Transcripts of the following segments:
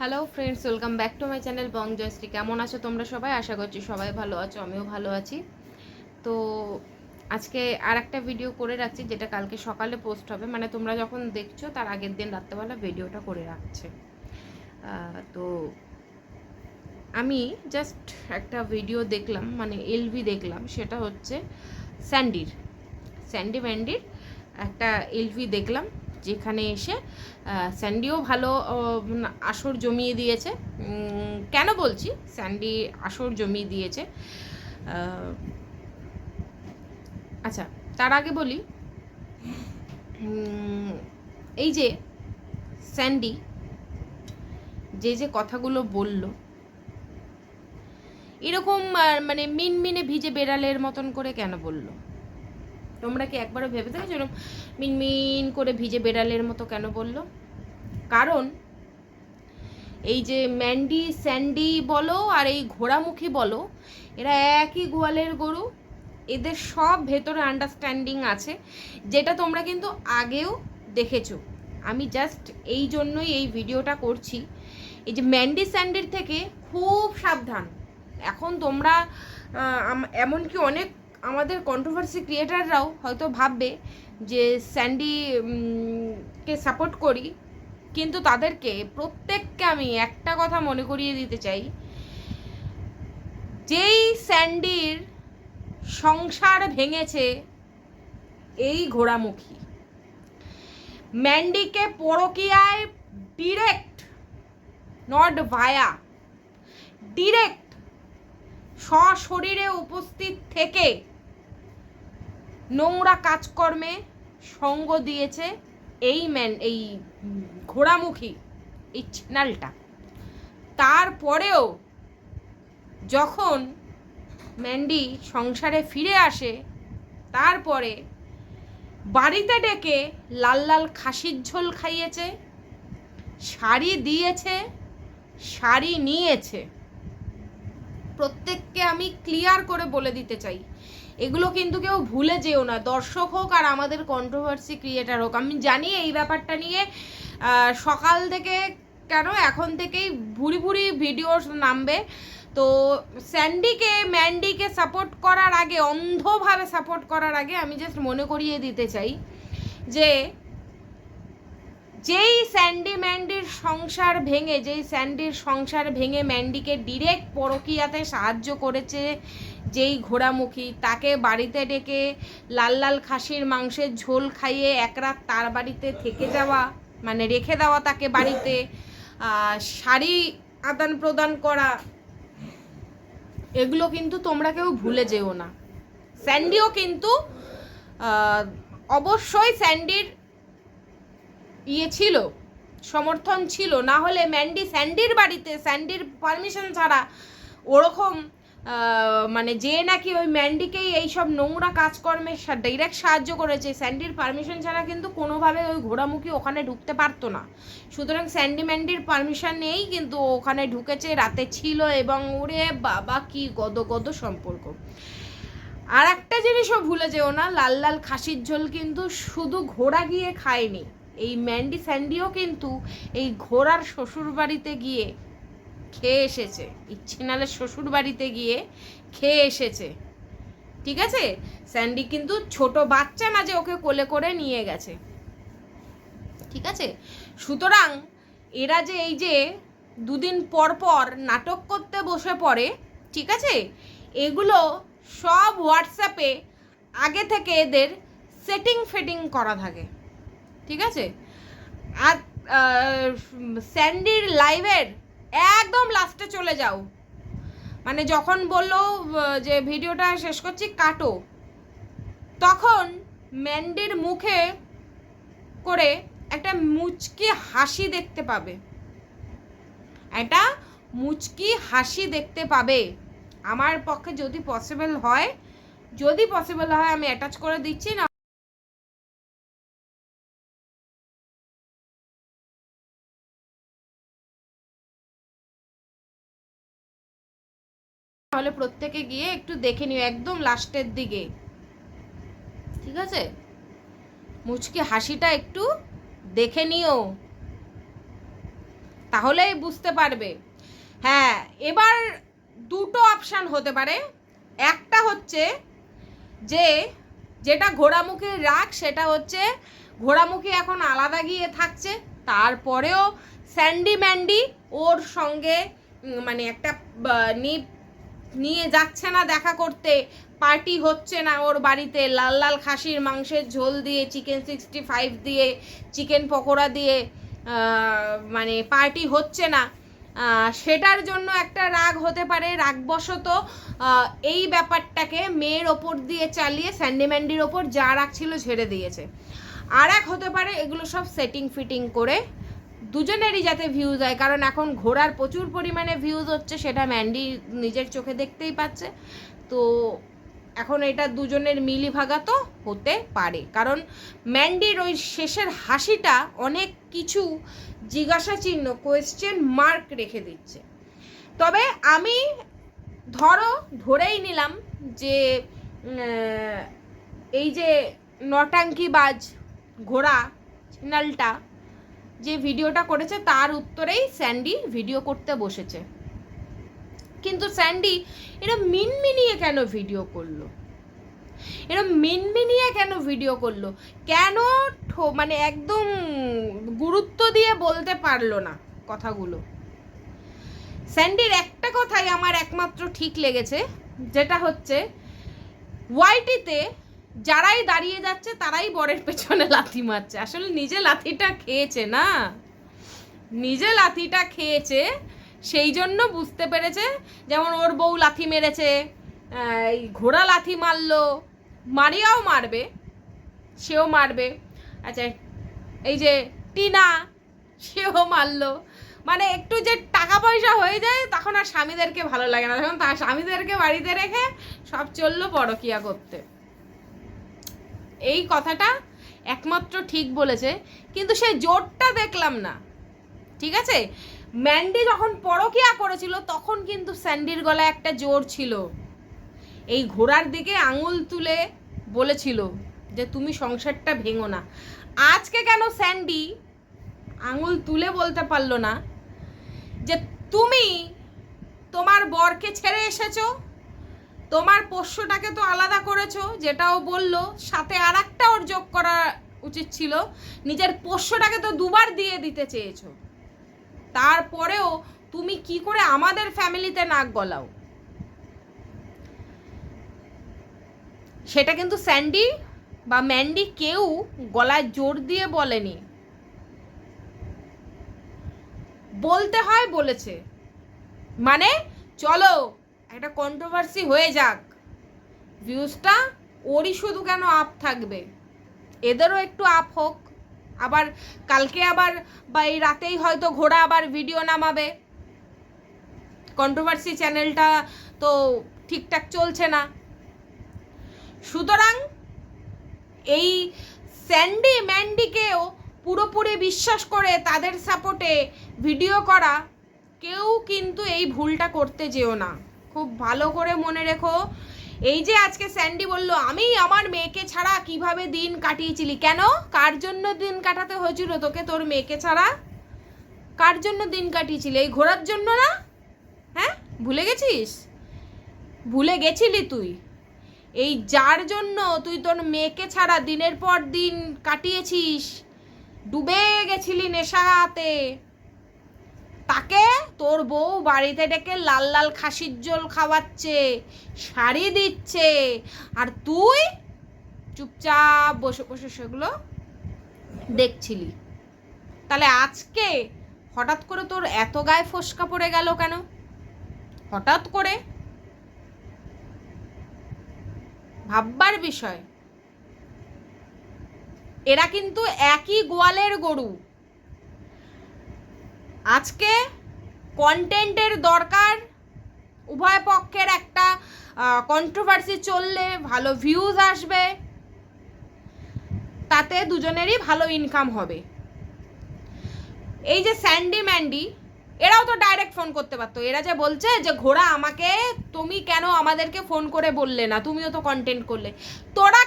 Hello friends welcome back to my channel Bong Joyshree কেমন আছো তোমরা সবাই? আশা করছি সবাই ভালো আছো, আমিও ভালো আছি। তো আজকে আর একটা ভিডিও করে রাখছি, যেটা কালকে সকালে পোস্ট হবে। মানে তোমরা যখন দেখছ, তার আগের দিন রাত্রেবেলা ভিডিওটা করে রাখছে। তো আমি জাস্ট একটা ভিডিও দেখলাম মানে এলভি দেখলাম, সেটা হচ্ছে স্যান্ডির স্যান্ডি ম্যান্ডির একটা এলভি দেখলাম। যেখানে এসে স্যান্ডিও ভালো আসর জমিয়ে দিয়েছে। কেন বলছি? স্যান্ডি আসর জমিয়ে দিয়েছে। আচ্ছা তার আগে বলি এই যে স্যান্ডি যে যে কথাগুলো বলল, এরকম মানে মিনমিনে ভিজে বেড়ালের মতন করে কেন বলল? তোমরা কি একবারও ভেবে দেখেছ এরকম মিনমিন করে ভিজে বেড়ালের মতো কেন বলল? কারণ এই যে ম্যান্ডি, স্যান্ডি বলো আর এই ঘোড়ামুখী বলো, এরা একই গোয়ালের গরু, এদের সব ভেতরে আন্ডারস্ট্যান্ডিং আছে, যেটা তোমরা কিন্তু আগেও দেখেছ। আমি জাস্ট এই জন্যই এই ভিডিওটা করছি। এই যে ম্যান্ডি, স্যান্ডির থেকে খুব সাবধান। এখন তোমরা এমনকি অনেক আমাদের কন্ট্রোভার্সি ক্রিয়েটাররাও হয়তো ভাববে যে স্যান্ডি কে সাপোর্ট করি, কিন্তু তাদেরকে প্রত্যেককে আমি একটা কথা মনে করিয়ে দিতে চাই। যেই স্যান্ডির সংসার ভেঙেছে, এই ঘোড়ামুখী। ম্যান্ডিকে পরকিয়ায় ডিরেক্ট নট ভায়া ডিরেক্ট সশরীরে উপস্থিত থেকে নোংরা কাজকর্মে সঙ্গ দিয়েছে এই ম্যান, এই ঘোড়ামুখী, এই চ্যানেলটা। তারপরেও যখন ম্যান্ডি সংসারে ফিরে আসে, তারপরে বাড়িতে ডেকে লাল লাল খাসির ঝোল খাইয়েছে, শাড়ি দিয়েছে, শাড়ি নিয়েছে। প্রত্যেককে আমি ক্লিয়ার করে বলে দিতে চাই। এগুলো কিন্তু কেউ ভুলে যেও না। দর্শক হোক আর আমাদের কন্ট্রোভার্সি ক্রিয়েটার হোক, আমি জানি এই ব্যাপারটা নিয়ে সকাল থেকে কেন এখন থেকেই ভুরি ভুরি ভিডিও নামবে। তো স্যান্ডিকে, ম্যান্ডিকে সাপোর্ট করার আগে, অন্ধভাবে সাপোর্ট করার আগে আমি জাস্ট মনে করিয়ে দিতে চাই যে যেই স্যান্ডি ম্যান্ডির সংসার ভেঙে, যেই স্যান্ডির সংসার ভেঙে ম্যান্ডিকে ডিরেক্ট পরকিয়াতে সাহায্য করেছে যেই ঘোড়ামুখী, তাকে বাড়িতে ডেকে লাল লাল খাসির মাংসের ঝোল খাইয়ে এক রাত তার বাড়িতে থেকে যাওয়া মানে রেখে দেওয়া তাকে বাড়িতে শাড়ি আদান প্রদান করা, এগুলো কিন্তু তোমরা কেউ ভুলে যেও না। স্যান্ডিও কিন্তু অবশ্যই স্যান্ডির ইয়ে ছিল, সমর্থন ছিল, না হলে ম্যান্ডি স্যান্ডির বাড়িতে, স্যান্ডির পারমিশন ছাড়া ওরকম মানে যে নাকি ওই ম্যান্ডিকেই এইসব নোংরা কাজকর্মে ডাইরেক্ট সাহায্য করেছে, স্যান্ডির পারমিশন ছাড়া কিন্তু কোনোভাবে ওই ঘোড়ামুখী ওখানে ঢুকতে পারতো না। সুতরাং স্যান্ডি ম্যান্ডির পারমিশন নেই কিন্তু ওখানে ঢুকেছে, রাতে ছিল এবং ওরে বাবা, কি গদ গদ সম্পর্ক। আর একটা জিনিসও ভুলে যেও না, লাল লাল খাসির ঝোল কিন্তু শুধু ঘোড়া গিয়ে খায়নি এই ম্যান্ডি স্যান্ডিও কিন্তু এই ঘোড়ার শ্বশুর বাড়িতে গিয়ে খেয়ে এসেছে। ইচ্ছিনালের শ্বশুর বাড়িতে গিয়ে খেয়ে এসেছে। ঠিক আছে? স্যান্ডি কিন্তু ছোট বাচ্চা না যে ওকে কোলে করে নিয়ে গেছে। ঠিক আছে? সুতরাং এরা যে এই যে দুদিন পর পর নাটক করতে বসে পড়ে, ঠিক আছে? এগুলো সব হোয়াটসঅ্যাপে আগে থেকে এদের সেটিং ফেটিং করা থাকে। ঠিক আছে? আর স্যান্ডির লাইভের একদম লাস্টে চলে যাও। মানে যখন বলল যে ভিডিওটা শেষ করছি, কাটো। তখন ম্যান্ডির মুখে করে একটা মুচকি হাসি দেখতে পাবে। একটা মুচকি হাসি দেখতে পাবে। আমার পক্ষে যদি পসিবল হয়, যদি পসিবল হয়, আমি অ্যাটাচ করে দিচ্ছি, না তাহলে প্রত্যেকে গিয়ে একটু দেখে নিও একদম লাস্টের দিকে। ঠিক আছে? মুচকি হাসিটা একটু দেখে নিও। তাহলেই বুঝতে পারবে। হ্যাঁ এবার দুটো অপশান হতে পারে। একটা হচ্ছে যে যেটা ঘোড়ামুখী রাগ সেটা হচ্ছে ঘোড়ামুখী এখন আলাদা গিয়ে থাকছে। তারপরেও স্যান্ডি ম্যান্ডি ওর সঙ্গে মানে একটা আহ, নি- নিয়ে যাচ্ছে না দেখা করতে পার্টি হচ্ছে না ওর বাড়িতে। লাল লাল খাসির মাংসের ঝোল দিয়ে চিকেন সিক্সটি ফাইভ দিয়ে চিকেন পকোড়া দিয়ে মানে পার্টি হচ্ছে না। সেটার জন্য একটা রাগ হতে পারে, রাগবশত এই ব্যাপারটাকে মেয়ের ওপর দিয়ে চালিয়ে স্যান্ডিম্যান্ডির ওপর যা রাগ ছিল ঝেড়ে দিয়েছে। আর এক হতে পারে এগুলো সব সেটিং ফিটিং করে দুজনেরই যাতে ভিউজ হয়, কারণ এখন ঘোড়ার প্রচুর পরিমাণে ভিউজ হচ্ছে, সেটা ম্যান্ডি নিজের চোখে দেখতেই পাচ্ছে। তো এখন এটা দুজনের মিলি ভাগা তো হতে পারে। কারণ ম্যান্ডির ওই শেষের হাসিটা অনেক কিছু জিজ্ঞাসা চিহ্ন কোয়েশ্চেন মার্ক রেখে দিচ্ছে। তবে আমি ধরো ধরেই নিলাম যে এই যে নটাঙ্কিবাজ ঘোড়া, চ্যানেলটা যে ভিডিওটা করেছে তার উত্তরেই স্যান্ডি ভিডিও করতে বসেছে। কিন্তু স্যান্ডি এরা মিনমিনিয়ে কেন ভিডিও করল? এরা মিনমিনিয়ে কেন ভিডিও করল? কেন মানে একদম গুরুত্ব দিয়ে বলতে পারল না কথাগুলো। স্যান্ডির একটা কথাই আমার একমাত্র ঠিক লেগেছে, যেটা হচ্ছে, ওয়াইটিতে যারাই দাঁড়িয়ে যাচ্ছে, তারাই বরের পেছনে লাথি মারছে। আসলে নিজে লাথিটা খেয়েছে না। নিজে লাথিটা খেয়েছে, সেই জন্য বুঝতে পেরেছে, যেমন ওর বউ লাথি মেরেছে এই ঘোড়া লাথি মারলো, মারিয়াও মারবে, সেও মারবে। আচ্ছা এই যে টিনা, সেও মারলো। মানে একটু যে টাকা পয়সা হয়ে যায়, তখন আর স্বামীদেরকে ভালো লাগে না। তখন তার স্বামীদেরকে বাড়িতে রেখে সব চলল পরকিয়া করতে। এই কথাটা একমাত্র ঠিক বলেছে, কিন্তু সেই জোরটা দেখলাম না। ঠিক আছে? ম্যান্ডি যখন পরকিয়া করেছিল, তখন কিন্তু স্যান্ডির গলায় একটা জোর ছিল। এই ঘোড়ার দিকে আঙুল তুলে বলেছিল যে, তুমি সংসারটা ভেঙো না। আজকে কেন স্যান্ডি আঙুল তুলে বলতে পারল না যে, তুমি তোমার বরকে ছেড়ে এসেছ? তোমার পোষ্যটাকে তো আলাদা করেছ, যেটাও বলল, সাথে আর একটা ওর যোগ করা উচিত ছিল, নিজের পোষ্যটাকে তো দুবার দিয়ে দিতে চেয়েছো। তারপরেও তুমি কি করে আমাদের ফ্যামিলিতে নাক গলাও? সেটা কিন্তু স্যান্ডি বা ম্যান্ডি কেউ গলায় জোর দিয়ে বলেনি। বলতে হয় বলেছে। মানে চলো একটা কন্ট্রোভার্সি হয়ে যাক। ভিউজটা ওরই শুধু কেন আপ থাকবে? এদেরও একটু আপ হোক। আবার কালকে আবার বা এই রাতেই হয়তো ঘোড়া আবার ভিডিও নামাবে। কন্ট্রোভার্সি চ্যানেলটা তো ঠিকঠাক চলছে না। সুতরাং এই স্যান্ডি ম্যান্ডিকেও পুরোপুরি বিশ্বাস করে তাদের সাপোর্টে ভিডিও করা, কেউ কিন্তু এই ভুলটা করতে যেও না। খুব ভালো করে মনে রেখো। এই যে আজকে স্যান্ডি বলল, আমি আমার মেয়েকে ছাড়া কীভাবে দিন কাটিয়েছিলি? কেন? কার জন্য দিন কাটাতে হয়েছিল তোকে? তোর মেয়েকে ছাড়া? কার জন্য দিন কাটিয়েছিলি? এই ঘোরার জন্য না? হ্যাঁ? ভুলে গেছিস? ভুলে গেছিলি তুই? এই যার জন্য তুই তোর মেয়েকে ছাড়া দিনের পর দিন কাটিয়েছিস? ডুবে গেছিলি নেশাতে। তাকে তোর বউ বাড়িতে ডেকে লাল লাল খাসির জল খাওয়াচ্ছে, শাড়ি দিচ্ছে, আর তুই চুপচাপ বসে বসে সেগুলো দেখছিলি। তাহলে আজকে হঠাৎ করে তোর এত গায়ে ফসকা পড়ে গেল কেন? হঠাৎ করে ভাববার বিষয়। এরা কিন্তু একই গোয়ালের গরু। আজকে কন্টেন্টের দরকার। উভয় পক্ষের একটা কন্ট্রোভার্সি চললে ভালো ভিউজ আসবে। তাতে দুজনেরই ভালো ইনকাম হবে। এই যে স্যান্ডি ম্যান্ডি এরাও তো ডাইরেক্ট ফোন করতে পারতো। এরা যে বলছে যে, ঘোড়া, আমাকে তুমি কেন আমাদেরকে ফোন করে বললে না? তুমিও তো কন্টেন্ট করলে। তোরা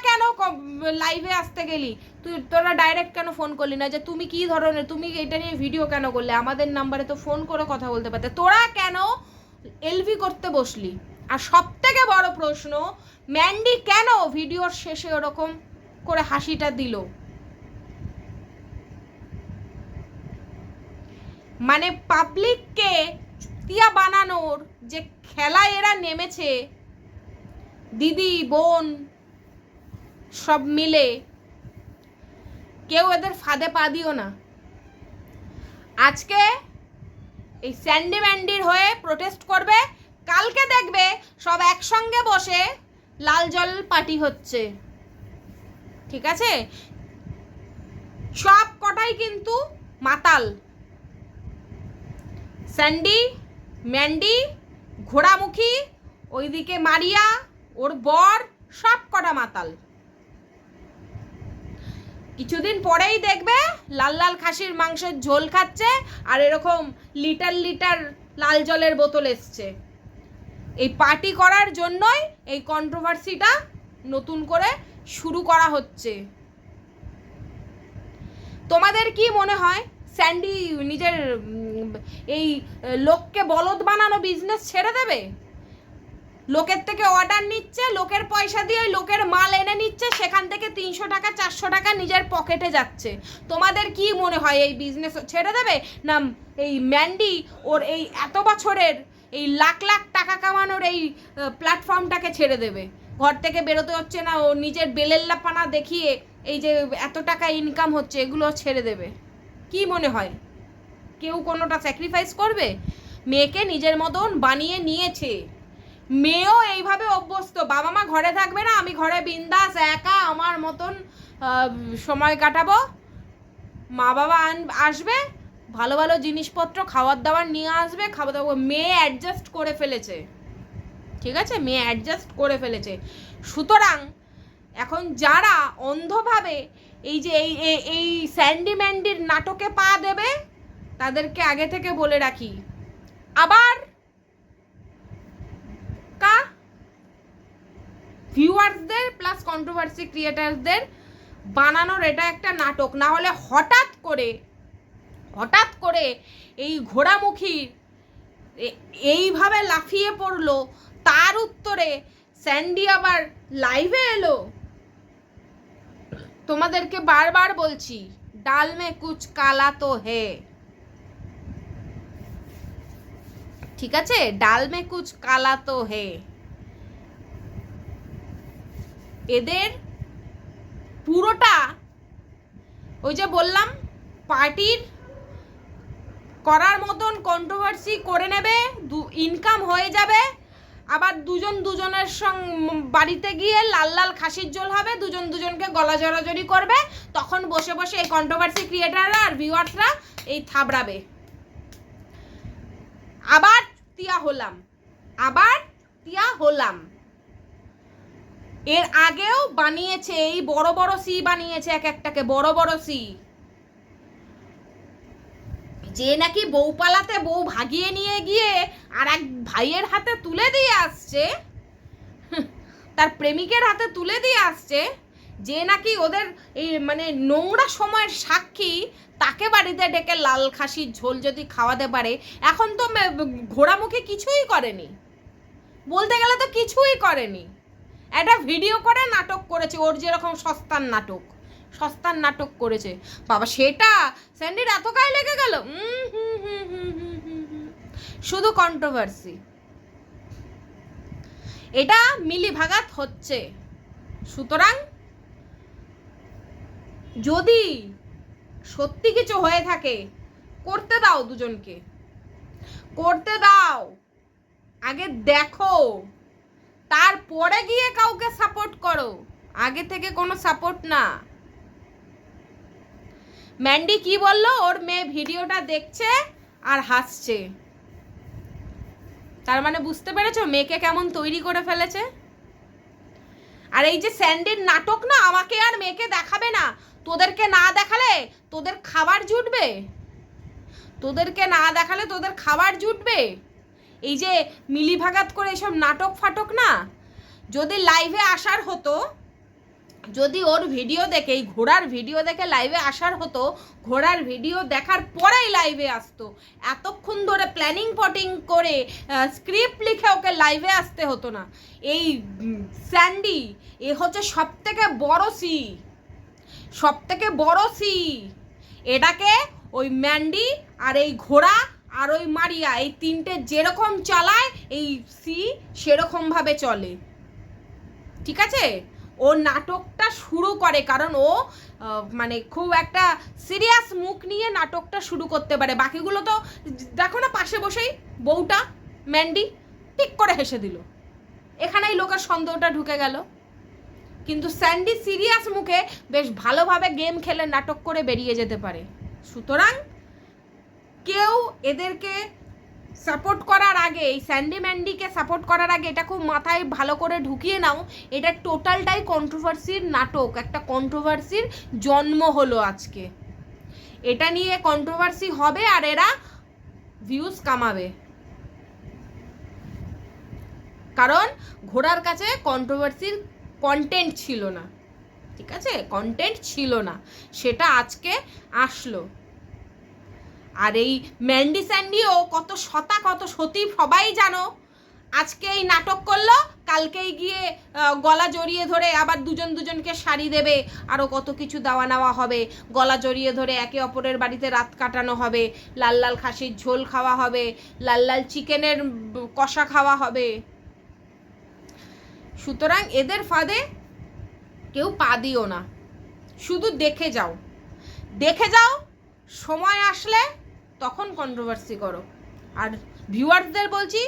লাইভে আসতে গেলি, তুই, তোরা ডাইরেক্ট কেন ফোন করলি না? যে তুমি কি ধরনের, তুমি এটা নিয়ে ভিডিও কেন করলে? আমাদের নাম্বারে তো ফোন করে কথা বলতে পারতে। তোরা কেন এলভি করতে বসলি? আর সব থেকে বড় প্রশ্ন ম্যান্ডি কেন ভিডিওর শেষে ওরকম করে হাসিটা দিল? মানে পাবলিককে তিয়া বানানোর যে খেলায় এরা নেমেছে, দিদি, বোন সব মিলে। কেউ এদের ফাঁদে পা দিও না। আজকে এই স্যান্ডি ম্যান্ডির হয়ে প্রোটেস্ট করবে, কালকে দেখবে সব একসঙ্গে বসে লাল জল পার্টি হচ্ছে। ঠিক আছে? সব কটাই কিন্তু মাতাল। স্যান্ডি, ম্যান্ডি, ঘোড়ামুখী, ওইদিকে মারিয়া, ওর বর, সব কটা মাতাল। কিছুদিন পরেই দেখবে লাল লাল খাসির মাংসের ঝোল খাচ্ছে আর এরকম লিটার লিটার লাল জলের বোতল এসছে। এই পার্টি করার জন্যই এই কন্ট্রোভার্সিটা নতুন করে শুরু করা হচ্ছে। তোমাদের কি মনে হয়? স্যান্ডি নিজের এই লোককে বলদ বানানো বিজনেস ছেড়ে দেবে? লোকের থেকে অর্ডার নিচ্ছে, লোকের পয়সা দিয়ে লোকের মাল এনে নিচ্ছে, সেখান থেকে তিনশো টাকা, চারশো টাকা নিজের পকেটে যাচ্ছে। তোমাদের কি মনে হয় এই বিজনেস ছেড়ে দেবে? না, এই ম্যান্ডি ওর এই এত বছরের এই লাখ লাখ টাকা কামানোর এই প্ল্যাটফর্মটাকে ছেড়ে দেবে। ঘর থেকে বেরোতে হচ্ছে না, ও নিজের বেলেল্লাপানা দেখিয়ে এই যে এত টাকা ইনকাম হচ্ছে, এগুলো ছেড়ে দেবে। কি মনে হয়? কেউ কোনোটা স্যাক্রিফাইস করবে? মেয়েকে নিজের মতন বানিয়ে নিয়েছে। মেয়েও এইভাবে অভ্যস্ত। বাবা মা ঘরে থাকবে না, আমি ঘরে বিন্দাস, একা, আমার মতন সময় কাটাবো। মা বাবা আন- আসবে, ভালো ভালো জিনিসপত্র খাবার দাবার নিয়ে আসবে খাবার দাবার মেয়ে অ্যাডজাস্ট করে ফেলেছে। ঠিক আছে? মেয়ে অ্যাডজাস্ট করে ফেলেছে। সুতরাং, এখন যারা অন্ধভাবে এই যে এই এই- এই স্যান্ডি ম্যান্ডির নাটকে পা দেবে, তাদেরকে আগে থেকে বলে রাখি। আবার কা ভিউয়ার্সদের প্লাস কন্ট্রোভার্সি ক্রিয়েটার্সদের বানানোর এটা একটা নাটক। না হলে হঠাৎ করে হঠাৎ করে এই ঘোড়ামুখী এইভাবে লাফিয়ে পড়ল, তার উত্তরে স্যান্ডি আবার লাইভে এলো। তোমাদেরকে বারবার বলছি, ডাল মে কুচ কালা তো হে। ঠিক আছে? ডাল মে কুচ কালা তো হে। এদের পুরোটা ওই যে বললাম, পার্টির করার মতন কন্ট্রোভার্সি করে নেবে, দু ইনকাম হয়ে যাবে, আবার দুজন দুজনের সঙ্গ, বাড়িতে গিয়ে লাল লাল খাসির ঝোল হবে, দুজন দুজনকে গলা জড়াজড়ি করবে, তখন বসে বসে এই কন্ট্রোভার্সি ক্রিয়েটাররা আর ভিউয়ার্সরা এই থাবড়াবে। আবার তিয়া হলাম, আবার তিয়া হলাম। এর আগেও বানিয়েছে, এই বড় বড় সি বানিয়েছে এক একটাকে, বড় বড় সি। যে নাকি বউ পালাতে বউ ভাগিয়ে নিয়ে গিয়ে আর এক ভাইয়ের হাতে তুলে দিয়ে আসছে তার প্রেমিকের হাতে তুলে দিয়ে আসছে, যে নাকি ওদের এই মানে নোংরা সময়ের সাক্ষী, তাকে বাড়িতে ডেকে লাল খাসির ঝোল যদি খাওয়াতে পারে, এখন তো ঘোড়ামুখী কিছুই করেনি। বলতে গেলে তো কিছুই করেনি। একটা ভিডিও করে নাটক করেছে, ওর যেরকম সস্তার নাটক সস্তার নাটক করেছে। বাবা, সেটা স্যান্ডির এত গায়ে লেগে গেল। শুধু কন্ট্রোভার্সি এটা মিলি ভাগাত হচ্ছে। সুতরাং যদি সত্যি কিছু হয়ে থাকে, করতে দাও দুজনকে। করতে দাও। আগে দেখো। তারপরে গিয়ে কাউকে সাপোর্ট করো। আগে থেকে কোনো সাপোর্ট না। ম্যান্ডি কি বলল? ওর মেয়ে ভিডিওটা দেখছে আর হাসছে। তার মানে বুঝতে পেরেছ? মেয়েকে কেমন তৈরি করে ফেলেছে? আর এই যে স্যান্ডির নাটক না, আমাকে আর মেয়েকে দেখাবে না। তোদেরকে না দেখালে তোদের খাবার জুটবে? তোদেরকে না দেখালে তোদের খাবার জুটবে? এই যে মিলিভাগাত করে এসব নাটক ফাটক না? যদি লাইভে আসার হতো, যদি ওর ভিডিও দেখে, এই ঘোড়ার ভিডিও দেখে লাইভে আসার হতো, ঘোড়ার ভিডিও দেখার পরেই লাইভে আসতো। এতক্ষণ ধরে প্ল্যানিং পটিং করে স্ক্রিপ্ট লিখে ওকে লাইভে আসতে হতো না। এই স্যান্ডি এ হচ্ছে সব থেকে বড় সি সব থেকে বড় সি এটাকে ওই ম্যান্ডি আর এই ঘোড়া আর ওই মারিয়া, এই তিনটে যেরকম চালায়, এই সি সেরকমভাবে চলে। ঠিক আছে? ও নাটকটা শুরু করে, কারণ ও মানে খুব একটা সিরিয়াস মুখ নিয়ে নাটকটা শুরু করতে পারে। বাকিগুলো তো, দেখো না, পাশে বসেই বউটা, ম্যান্ডি, ঠিক করে হেসে দিল। এখানেই লোকের সন্দেহটা ঢুকে গেল। কিন্তু স্যান্ডি সিরিয়াস মুখে বেশ ভালোভাবে গেম খেলে নাটক করে বেরিয়ে যেতে পারে। সুতরাং কেউ এদেরকে সাপোর্ট করার আগে, এই স্যান্ডি ম্যান্ডিকে সাপোর্ট করার আগে এটা খুব মাথায় ভালো করে ঢুকিয়ে নাও। এটা টোটালটাই কন্ট্রোভার্সির নাটক, একটা কন্ট্রোভার্সির জন্ম হলো আজকে। এটা নিয়ে কন্ট্রোভার্সি হবে আর এরা ভিউজ কামাবে। কারণ ঘোড়ার কাছে কন্ট্রোভার্সির কন্টেন্ট ছিল না। ঠিক আছে? কন্টেন্ট ছিল না। সেটা আজকে আসলো। আর এই ম্যান্ডি স্যান্ডিও কত শতা কত সতী, সবাই জানো। আজকে এই নাটক করল, কালকেই গিয়ে গলা জড়িয়ে ধরে আবার দুজন দুজনকে শাড়ি দেবে আরও কত কিছু দেওয়া নেওয়া হবে। গলা জড়িয়ে ধরে একে অপরের বাড়িতে রাত কাটানো হবে, লাল লাল খাসির ঝোল খাওয়া হবে, লাল লাল চিকেনের কষা খাওয়া হবে। সুতরাং এদের ফাঁদে কেউ পা দিও না। শুধু দেখে যাও। দেখে যাও, সময় আসলে তখন কন্ট্রোভার্সি করো। আর ভিউয়ার্সদের বলছি,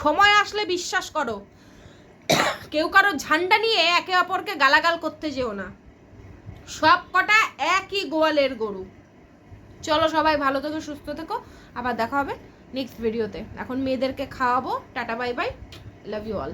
সময় আসলে বিশ্বাস করো। কেউ কারও ঝান্ডা নিয়ে একে অপরকে গালাগাল করতে যেও না। সব কটা একই গোয়ালের গরু। চলো সবাই ভালো থেকো, সুস্থ থেকো। আবার দেখা হবে নেক্সট ভিডিওতে এখন মেয়েদেরকে খাওয়াবো। Tata bye bye love you all